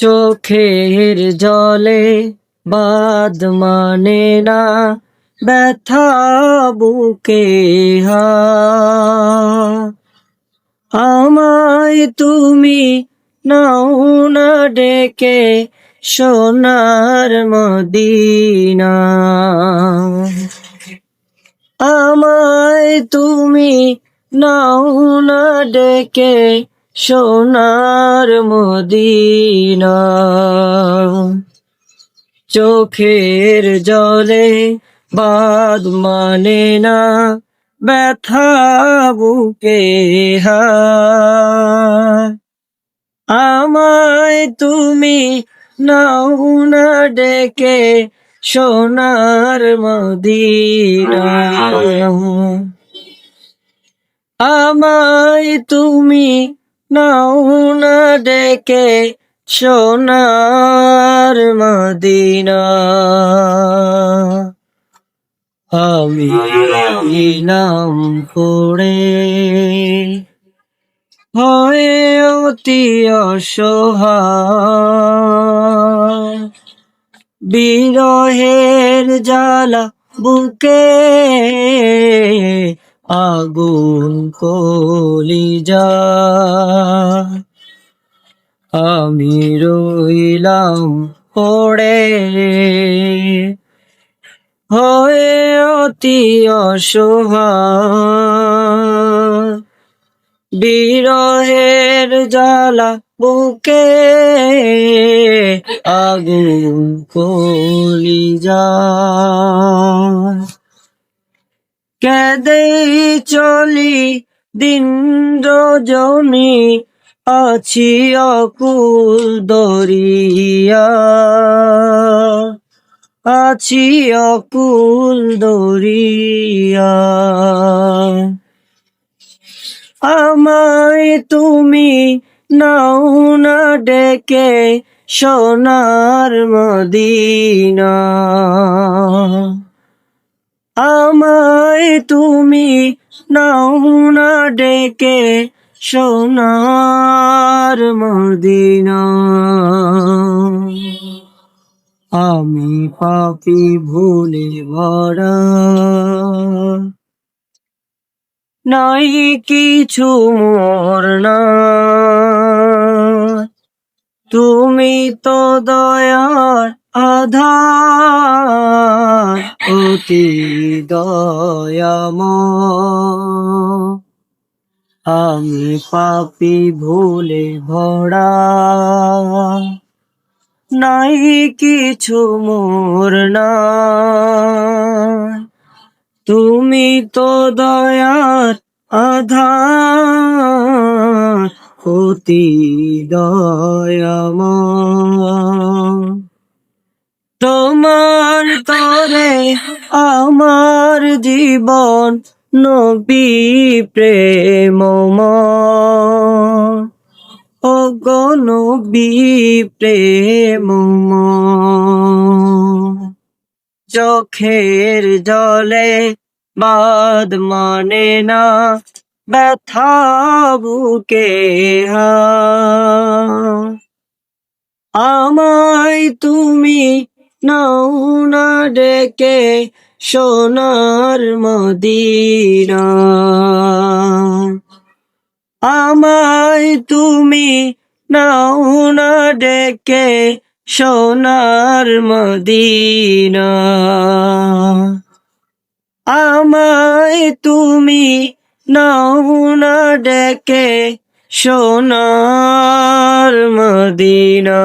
চোখের জলে বাদ মানে না, ব্যথা বুকে হা। আমায় তুমি নাও না ডেকে সোনার মদিনা। আমায় তুমি নাও না ডেকে সোনার মদিনা চোখের জলে বাদ মানে না ব্যথা বুকে আমায় তুমি নাও না ডেকে সোনার মদিনা। আমায় তুমি নাও না ডেকে সোনার মদিনা। আমি নাম পড়ে হয়ে অতি অসহায়। বিরহের জ্বালা বুকে আগুন কলি যা আমি রইলাম পড়ে। হয়ে অতি অসহায় বিরহের জ্বালা বুকে আগুন কলি যায় কেঁদেই চলি দিন রজনী, আছি অকুল দরিয়া। আছি অকুল দরিয়া। আমায় তুমি নাও না ডেকে সোনার মদিনা। আমায় তুমি নাও না ডেকে সোনার মদিনা। আমি পাপি ভুলে ভরা। নাই কিছু মোর না। তুমি তো দয়ার আধার, অতি দয়াম আমি পাপি ভুলে ভরা। নাই কিছু মোর না তুমি তো দয়ার আধার, অতি দয়াম তরে আমার জীবন নবী প্রেম ও গো প্রেম চোখের জলে বাদ মানে না, ব্যথা বুকে আমায় তুমি নাও না ডেকে সোনার মদিনা আমায় তুমি নাও না ডেকে সোনার মদিনা আমায় তুমি নাও না ডেকে সোনার মদিনা